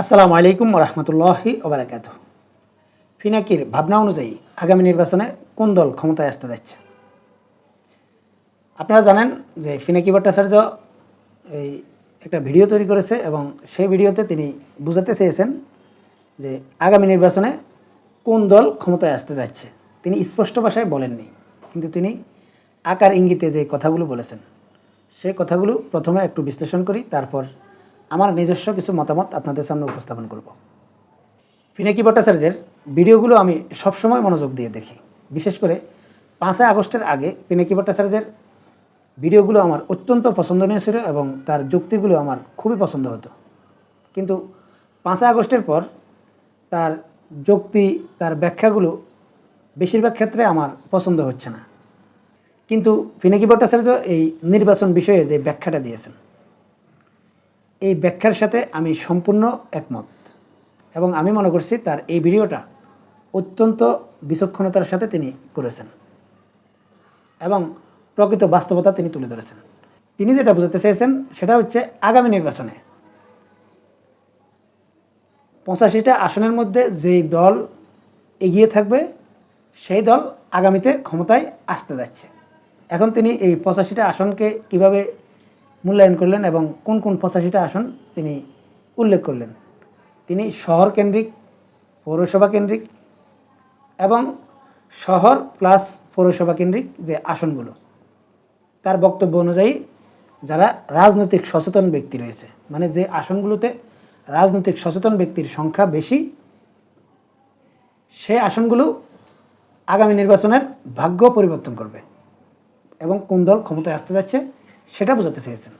আসসালামু আলাইকুম রহমতুল্লাহি ওবরাকাত ফিনাকির ভাবনা অনুযায়ী আগামী নির্বাচনে কোন দল ক্ষমতায় আসতে যাচ্ছে? আপনারা জানেন যে ফিনাকি ভট্টাচার্য এই একটা ভিডিও তৈরি করেছে এবং সেই ভিডিওতে তিনি বুঝাতে চেয়েছেন যে আগামী নির্বাচনে কোন দল ক্ষমতায় আসতে যাচ্ছে। তিনি স্পষ্ট ভাষায় বলেননি, কিন্তু তিনি আকার ইঙ্গিতে যে কথাগুলো বলেছেন সেই কথাগুলো প্রথমে একটু বিশ্লেষণ করি, তারপর আমার নিজস্ব কিছু মতামত আপনাদের সামনে উপস্থাপন করব। পিনাকি ভট্টাচার্যের ভিডিওগুলো আমি সবসময় মনোযোগ দিয়ে দেখি। বিশেষ করে পাঁচই আগস্টের আগে পিনাকি ভট্টাচার্যের ভিডিওগুলো আমার অত্যন্ত পছন্দনীয় ছিল এবং তার যুক্তিগুলো আমার খুবই পছন্দ হতো। কিন্তু পাঁচই আগস্টের পর তার যুক্তি, তার ব্যাখ্যাগুলো বেশিরভাগ ক্ষেত্রে আমার পছন্দ হচ্ছে না। কিন্তু পিনাকি ভট্টাচার্য এই নির্বাচন বিষয়ে যে ব্যাখ্যাটা দিয়েছেন এই ব্যাখ্যার সাথে আমি সম্পূর্ণ একমত। এবং আমি মনে করছি তার এই ভিডিওটা অত্যন্ত বিচক্ষণতার সাথে তিনি করেছেন। এবং প্রকৃত বাস্তবতা তিনি তুলে ধরেছেন। তিনি যেটা বোঝাতে চেয়েছেন সেটা হচ্ছে আগামী নির্বাচনে পঁচাশিটা আসনের মধ্যে যেই দল এগিয়ে থাকবে, সেই দল আগামীতে ক্ষমতায় আসতে যাচ্ছে। এখন তিনি এই পঁচাশিটা আসনকে কীভাবে মূল্যায়ন করলেন এবং কোন কোন পঁচাশিটা আসন তিনি উল্লেখ করলেন। তিনি শহর কেন্দ্রিক, পৌরসভা কেন্দ্রিক এবং শহর প্লাস পৌরসভা কেন্দ্রিক যে আসনগুলো, তার বক্তব্য অনুযায়ী যারা রাজনৈতিক সচেতন ব্যক্তি রয়েছে মানে যে আসনগুলোতে রাজনৈতিক সচেতন ব্যক্তির সংখ্যা বেশি, সেই আসনগুলো আগামী নির্বাচনের ভাগ্য পরিবর্তন করবে এবং কোন দল ক্ষমতায় আসতে যাচ্ছে সেটা বোঝাতে চেয়েছেন।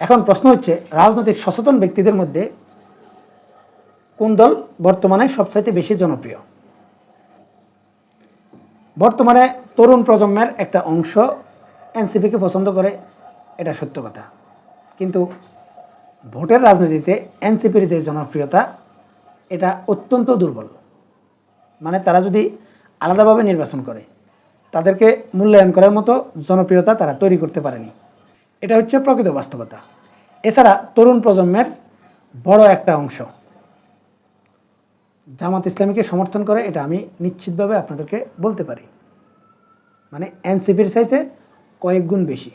এখন প্রশ্ন হচ্ছে, রাজনৈতিক সচেতন ব্যক্তিদের মধ্যে কোন দল বর্তমানে সবচাইতে বেশি জনপ্রিয়? বর্তমানে তরুণ প্রজন্মের একটা অংশ এনসিপিকে পছন্দ করে, এটা সত্য কথা। কিন্তু ভোটের রাজনীতিতে এনসিপির যে জনপ্রিয়তা, এটা অত্যন্ত দুর্বল। মানে তারা যদি আলাদাভাবে নির্বাচন করে, তাদেরকে মূল্যায়ন করার মতো জনপ্রিয়তা তারা তৈরি করতে পারেনি। এটা হচ্ছে প্রকৃত বাস্তবতা। এছাড়া তরুণ প্রজন্মের বড় একটা অংশ। জামাত ইসলামীকে সমর্থন করে এটা আমি নিশ্চিতভাবে আপনাদেরকে বলতে পারি। মানে এনসিপির চাইতে কয়েক গুণ বেশি।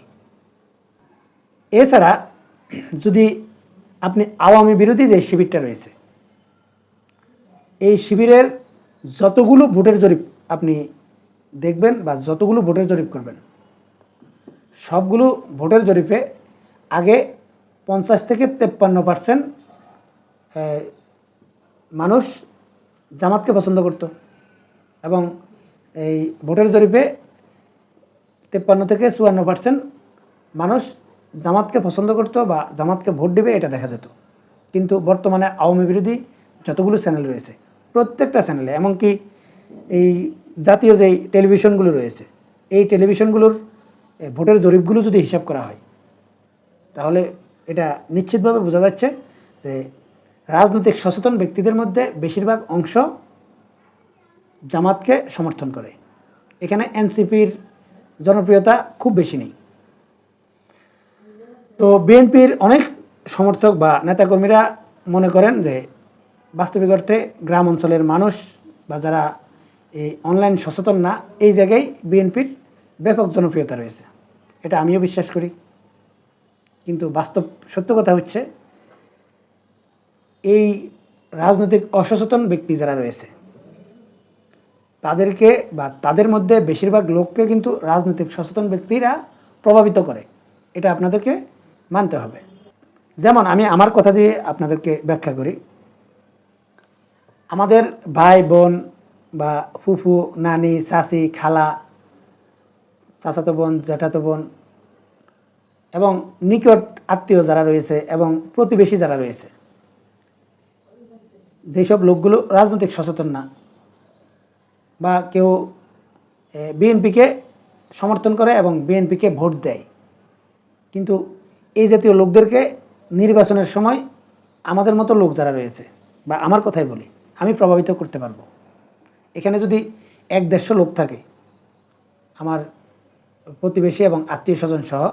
এছাড়া যদি আপনি আওয়ামী বিরোধী যে শিবিরটা রয়েছে, এই শিবিরের যতগুলো ভোটের জরিপ আপনি দেখবেন বা যতগুলো ভোটের জরিপ করবেন সবগুলো ভোটের জরিপে আগে পঞ্চাশ থেকে তেপ্পান্ন পার্সেন্ট মানুষ জামাতকে পছন্দ করত এবং এই ভোটের জরিপে তেপ্পান্ন থেকে চুয়ান্ন পার্সেন্ট মানুষ জামাতকে পছন্দ করত বা জামাতকে ভোট দেবে এটা দেখা যেত। কিন্তু বর্তমানে আওয়ামী বিরোধী যতগুলো চ্যানেল রয়েছে, প্রত্যেকটা চ্যানেলে, এমনকি এই জাতীয় যেই টেলিভিশনগুলো রয়েছে, এই টেলিভিশনগুলোর ভোটের জরিপগুলো যদি হিসাব করা হয়, তাহলে এটা নিশ্চিতভাবে বোঝা যাচ্ছে যে রাজনৈতিক সচেতন ব্যক্তিদের মধ্যে বেশিরভাগ অংশ জামাতকে সমর্থন করে। এখানে এনসিপির জনপ্রিয়তা খুব বেশি নেই। তো বিএনপির অনেক সমর্থক বা নেতাকর্মীরা মনে করেন যে বাস্তবিক অর্থে গ্রাম অঞ্চলের মানুষ বা যারা এই অনলাইন সচেতন না, এই জায়গায় বিএনপির ব্যাপক জনপ্রিয়তা রয়েছে। এটা আমিও বিশ্বাস করি। কিন্তু বাস্তব সত্য কথা হচ্ছে, এই রাজনৈতিক অসচেতন ব্যক্তি যারা রয়েছে, তাদেরকে বা তাদের মধ্যে বেশিরভাগ লোককে কিন্তু রাজনৈতিক সচেতন ব্যক্তিরা প্রভাবিত করে। এটা আপনাদেরকে মানতে হবে। যেমন আমি আমার কথা দিয়ে আপনাদেরকে ব্যাখ্যা করি। আমাদের ভাই, বোন বা ফুফু, নানি, চাচি, খালা, চাচাতো বোন জ্যাঠাতো বোন এবং নিকট আত্মীয় যারা রয়েছে এবং প্রতিবেশী যারা রয়েছে, যেসব লোকগুলো রাজনৈতিক সচেতন না বা কেউ বিএনপিকে সমর্থন করে এবং বিএনপিকে ভোট দেয়, কিন্তু এই জাতীয় লোকদেরকে নির্বাচনের সময় আমাদের মতো লোক যারা রয়েছে, বা আমার কথাই বলি, আমি প্রভাবিত করতে পারব। এখানে যদি এক দেড়শো লোক থাকে, আমার প্রতিবেশী এবং আত্মীয় স্বজন সহ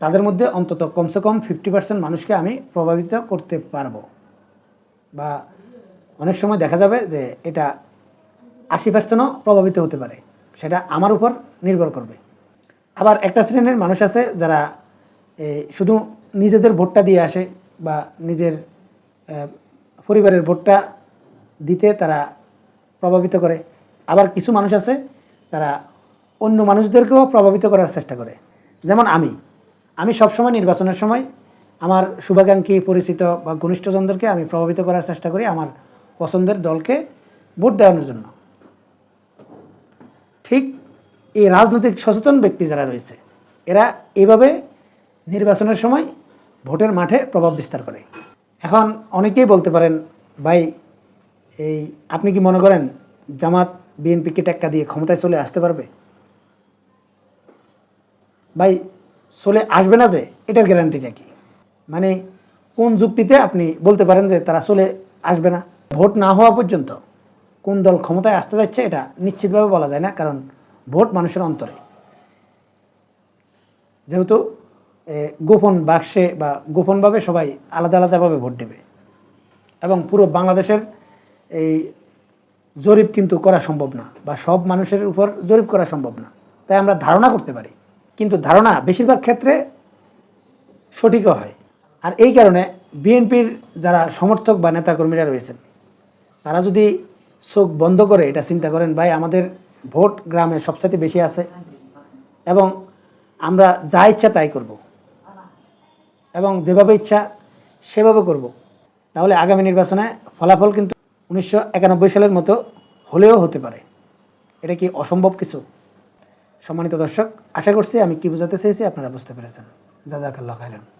তাদের মধ্যে অন্তত কমসে কম ফিফটি পার্সেন্ট মানুষকে আমি প্রভাবিত করতে পারব। বা অনেক সময় দেখা যাবে যে এটা আশি পার্সেন্টও প্রভাবিত হতে পারে। সেটা আমার উপর নির্ভর করবে। আবার একটা শ্রেণির মানুষ আছে যারা শুধু নিজেদের ভোটটা দিয়ে আসে বা নিজের পরিবারের ভোটটা দিতে তারা প্রভাবিত করে। আবার কিছু মানুষ আছে তারা অন্য মানুষদেরকেও প্রভাবিত করার চেষ্টা করে। যেমন আমি। আমি সবসময় নির্বাচনের সময় আমার শুভাকাঙ্ক্ষী পরিচিত বা ঘনিষ্ঠজনদেরকে আমি প্রভাবিত করার চেষ্টা করি আমার পছন্দের দলকে ভোট দেওয়ানোর জন্য। ঠিক এই রাজনৈতিক সচেতন ব্যক্তি যারা রয়েছে, এরা এইভাবে নির্বাচনের সময় ভোটের মাঠে প্রভাব বিস্তার করে। এখন অনেকেই বলতে পারেন, ভাই, এই আপনি কি মনে করেন জামাত বিএনপিকে টেক্কা দিয়ে ক্ষমতায় চলে আসতে পারবে? ভাই চলে আসবে না যে, এটার গ্যারান্টিটা কি? মানে কোন যুক্তিতে আপনি বলতে পারেন যে তারা চলে আসবে না? ভোট না হওয়া পর্যন্ত কোন দল ক্ষমতায় আসতে যাচ্ছে এটা নিশ্চিতভাবে বলা যায় না, কারণ ভোট মানুষের অন্তরে। যেহেতু গোপন বাক্সে বা গোপনভাবে সবাই আলাদা আলাদাভাবে ভোট দেবে। এবং পুরো বাংলাদেশের এই জরিপ কিন্তু করা সম্ভব না, বা সব মানুষের উপর জরিপ করা সম্ভব না। তাই আমরা ধারণা করতে পারি কিন্তু ধারণা বেশিরভাগ ক্ষেত্রে সঠিকও হয়। আর এই কারণে বিএনপির যারা সমর্থক বা নেতাকর্মীরা রয়েছেন, তারা যদি চোখ বন্ধ করে এটা চিন্তা করেন, ভাই, আমাদের ভোট গ্রামে সবচাইতে বেশি আছে এবং আমরা যা ইচ্ছা তাই করব এবং যেভাবে ইচ্ছা সেভাবে করব। তাহলে আগামী নির্বাচনে ফলাফল কিন্তু উনিশশো একানব্বই সালের মতো হলেও হতে পারে। এটা কি অসম্ভব কিছু? সম্মানিত দর্শক আশা করছি আমি কি বোঝাতে চেয়েছি আপনারা বুঝতে পেরেছেন। জাজাকাল্লাহ খাইলাম